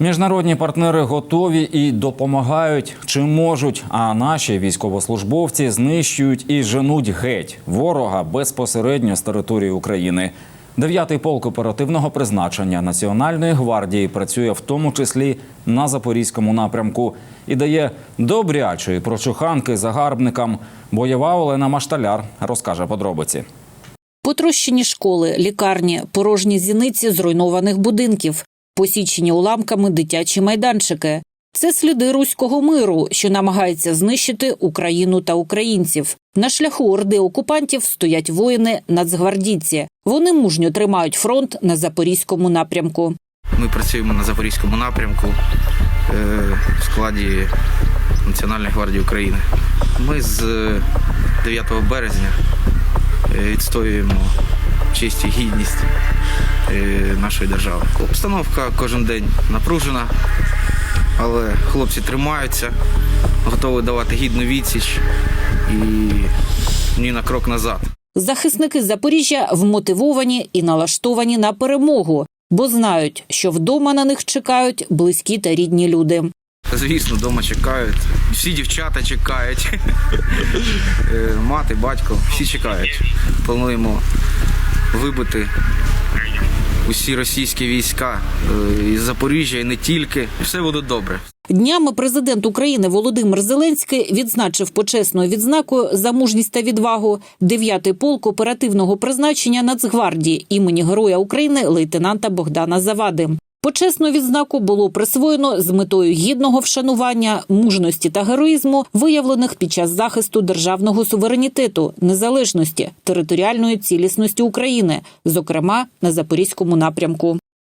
Міжнародні партнери готові і допомагають чим можуть. А наші військовослужбовці знищують і женуть геть ворога безпосередньо з території України. Дев'ятий полк оперативного призначення Національної гвардії працює в тому числі на запорізькому напрямку і дає добрячої прочуханки загарбникам. Бойова Олена Машталяр розкаже подробиці. Потрощені школи, лікарні, порожні зіниці зруйнованих будинків, посічені уламками дитячі майданчики. Це сліди руського миру, що намагається знищити Україну та українців. На шляху орди окупантів стоять воїни нацгвардійці. Вони мужньо тримають фронт на запорізькому напрямку. Ми працюємо на Запорізькому напрямку е, в складі Національної гвардії України. Ми з е, 9 березня е, відстоюємо честь і гідність нашої держави. Обстановка кожен день напружена, але хлопці тримаються, готові давати гідну відсіч і ні на крок назад. Захисники Запоріжжя вмотивовані і налаштовані на перемогу, бо знають, що вдома на них чекають близькі та рідні люди. Звісно, вдома чекають. Всі дівчата чекають. Е, Мати, батько, всі чекають. Плануємо вибити усі російські війська е, із Запоріжжя і не тільки. Все буде добре. Днями президент України Володимир Зеленський відзначив почесною відзнакою за мужність та відвагу 9-й полк оперативного призначення Нацгвардії імені Героя України лейтенанта Богдана Завади. Почесну відзнаку було присвоєно з метою гідного вшанування, мужності та героїзму, виявлених під час захисту державного суверенітету, незалежності, територіальної цілісності України, зокрема на запорізькому напрямку.